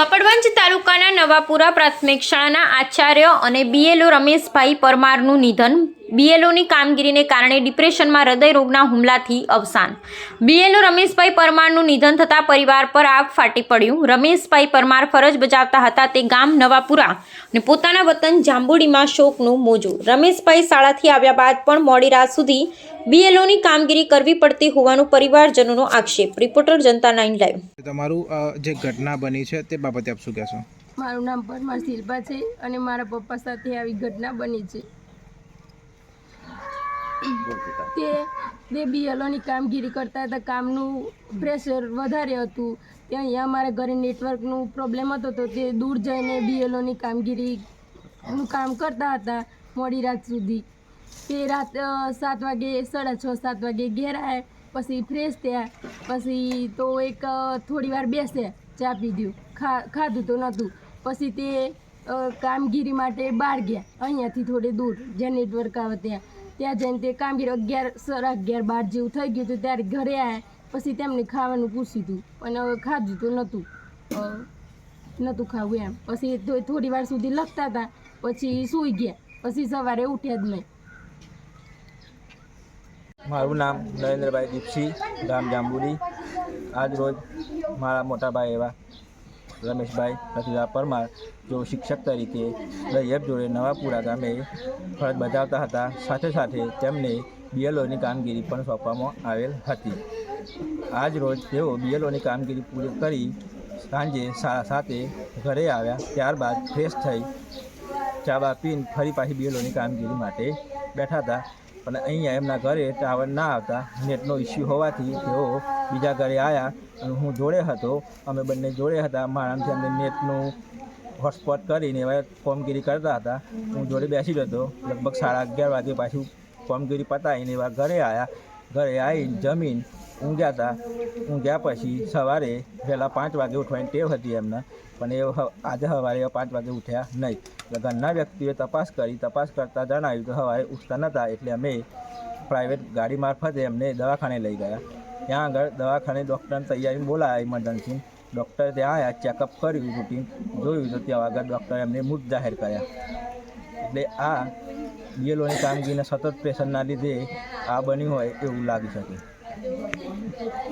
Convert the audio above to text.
કપડવંજ તાલુકાના નવાપુરા પ્રાથમિક શાળાના આચાર્ય અને બીએલઓ રમેશભાઈ પરમારનું નિધન બીએલઓની કામગીરીને કારણે ડિપ્રેશનમાં હૃદય રોગના હુમલાથી અવસાન. બીએલઓ રમેશભાઈ પરમારનું નિધન થતાં પરિવાર પર આગ ફાટી પડ્યું. રમેશભાઈ પરમાર ફરજ બજાવતા હતા તે ગામ નવાપુરા અને પોતાના વતન જાંબુડીમાં શોકનું મોજું. રમેશભાઈ શાળાથી આવ્યા બાદ પણ મોડી રાત સુધી બીએલઓની કામગીરી કરવી પડતી હોવાનું પરિવારજનોનો આક્ષેપ. Reporter Janata nine live. તમારું જે ઘટના બની છે તે બાબતે આપ શું કહેશો? મારું નામ પરમાર શિલ્પા છે અને મારા પપ્પા સાથે આવી ઘટના બની છે. તે તે બીએલઓની કામગીરી કરતા હતા, કામનું પ્રેશર વધારે હતું. તે અહીંયા અમારા ઘરે નેટવર્કનું પ્રોબ્લેમ હતો તો તે દૂર જઈને બીએલઓની કામગીરીનું કામ કરતા હતા મોડી રાત સુધી. તે રાત સાત વાગે, સાડા છ, સાત વાગે ઘેર આવ્યા પછી ફ્રેશ થયા, પછી તો એક થોડી વાર બેસે, ચા પીધું ખા, ખાધું તો નહોતું. પછી તે કામગીરી માટે બહાર ગયા. અહીંયાથી થોડે દૂર જ્યાં નેટવર્ક આવે ત્યાં. ત્યાં જઈને તે કામગીરી અગિયાર સાડા અગિયાર બાર જેવું થઈ ગયું હતું. ત્યારે ઘરે આવ્યા પછી તેમને ખાવાનું પૂછ્યું હતું પણ હવે ખાધું તો નહોતું. નહોતું ખાવું એમ. પછી થોડી વાર સુધી લખતા હતા. પછી સૂઈ ગયા. પછી સવારે ઉઠ્યા જ નહીં. મારું નામ નરેન્દ્રભાઈ દીપસિંહ, ગામ જાંબુડી. આજ મારા મોટા ભાઈ એવા રમેશભાઈ રતિલા પરમાર જો શિક્ષક તરીકે દરિયબ જોડે નવાપુરા ગામે ફરજ બજાવતા હતા. સાથે સાથે તેમને બીએલઓની કામગીરી પણ સોંપવામાં આવેલ હતી. આજ રોજ તેઓ બીએલઓની કામગીરી પૂરી કરી સાંજે સાડા સાતે ઘરે આવ્યા. ત્યારબાદ ફ્રેશ થઈ ચા પીને ફરી પાછી બીએલઓની કામગીરી માટે બેઠા હતા. પણ અહીંયા એમના ઘરે ટાવર ના આવતા. નેટનો ઇસ્યુ હોવાથી તેઓ બીજા ઘરે આવ્યા અને હું જોડે હતો. અમે બંને જોડે હતા. મારાથી અમને નેટનું હોટસ્પોટ કરીને એવા ફોર્મગીરી કરતા હતા. હું જોડે બેસી જતો લગભગ સાડા અગિયાર વાગે પાછું ફોર્મગીરી પતાવીને એવા ઘરે આવ્યા ઘરે આવીને જમીન ઊંઘ્યા હતા ઊંઘ્યા પછી સવારે પહેલાં પાંચ વાગે ઉઠવાની ટેવ હતી એમને, પણ એ આજે સવારે પાંચ વાગે ઉઠ્યા નહીં. એટલે ઘરના વ્યક્તિએ તપાસ કરી, તપાસ કરતાં જણાવ્યું કે સવારે ઉઠતા નહોતા એટલે અમે પ્રાઇવેટ ગાડી મારફતે એમને દવાખાને લઈ ગયા. ત્યાં આગળ દવાખાને ડૉક્ટરને તૈયારી બોલાયા ઇમરજન્સી. ડૉક્ટર ત્યાં આવ્યા ચેકઅપ કર્યું, રૂટીન જોયું તો ત્યાં આગળ ડૉક્ટરે એમને મૃત જાહેર કર્યા. એટલે આ બીએલઓની કામગીરીના સતત પ્રેશરના લીધે આ બન્યું હોય એવું લાગી શકે.